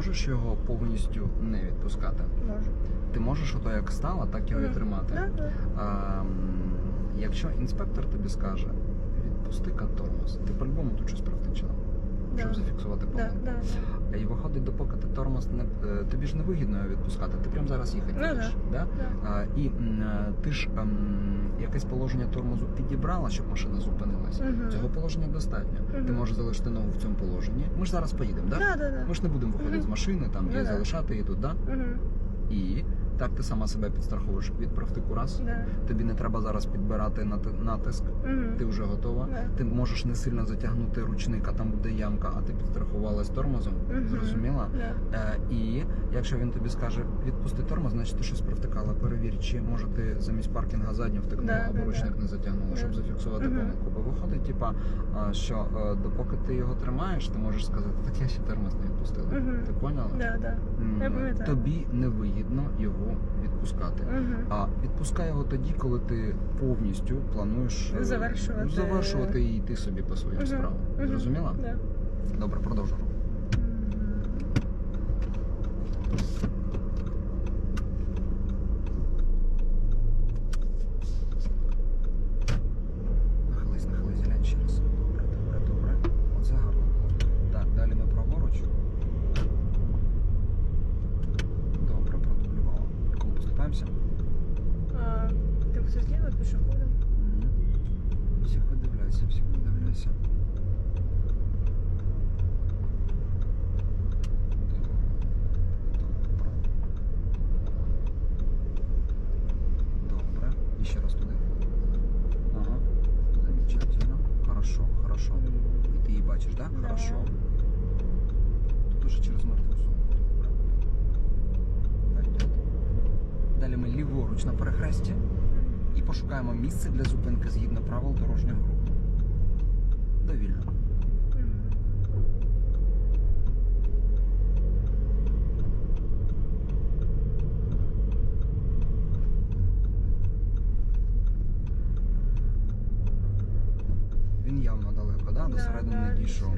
можеш його повністю не відпускати. Можу. Ти можеш ото як стала, так його і тримати. Да, да. А, м, якщо інспектор тобі скаже, відпусти-ка тормоз, ти по-любому тут щось провтичила, щоб Да. зафіксувати Да, помилку. да, да. І виходить, допоки ти тормоз не е, тобі ж не вигідно його відпускати, ти прямо зараз їхати Ну, будеш. Да? Да. І е, ти ж ем, якесь положення тормозу підібрала, щоб машина зупинилася. Мгм. Цього положення достатньо. Ти можеш залишити ногу в цьому положенні. Ми ж зараз поїдемо, так? Да, да, да. Ми ж не будемо виходити Мгм. з машини там Ну, і да. залишати її тут, да? Мгм. І так ти сама себе підстраховуєш від правтику раз. Да. Тобі не треба зараз підбирати нати- натиск. Мгм. Ти вже готова. Да. Ти можеш не сильно затягнути ручник, а там буде ямка, а ти підстрахувалась тормозом. Мгм. Зрозуміла? Да. Е, і якщо він тобі скаже відпусти тормоз, значить ти щось провтикала. Перевір, чи може ти замість паркінга задню втикнула Да, або да, ручник да. не затягнула, Да. щоб зафіксувати Мгм. помилку. Бо виходить, типа, що е, допоки ти його тримаєш, ти можеш сказати, так я ще тормоз не відпустила. Мгм. Ти поняла? Да, да. Я. Тобі невигідно його відпускати. Мгм. А відпускай його тоді, коли ти повністю плануєш е, Завершувати. завершувати і йти собі по своїм Мгм. справам. Мгм. Зрозуміла? Да. Добре, продовжуємо. Нахились, нахились, глянь ще раз. Добре, добре, добре. Оце гарно було. Так, далі ми праворуч. Добре, продублювала. Кому поступаємося? А, так все зліва пішоходом. Мгм. Всіх видивляйся, всіх видивляйся. Добре. Добре. І ще раз туди. Ага. Замечательно. Хорошо, хорошо. І ти її бачиш, так? Да? Да. Хорошо. Далі ми ліворуч на перехресті і пошукаємо місце для зупинки згідно правил дорожнього руху. Довільно. Він явно далеко, да? До середини да, не дійшов.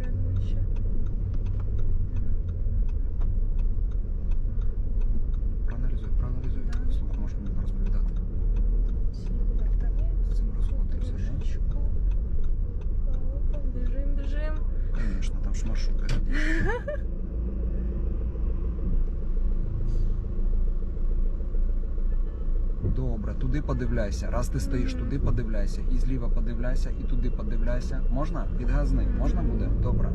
Добре, туди подивляйся. Раз ти стоїш, туди подивляйся, і зліва подивляйся, і туди подивляйся. Можна? Відгазни. Можна буде? Добре.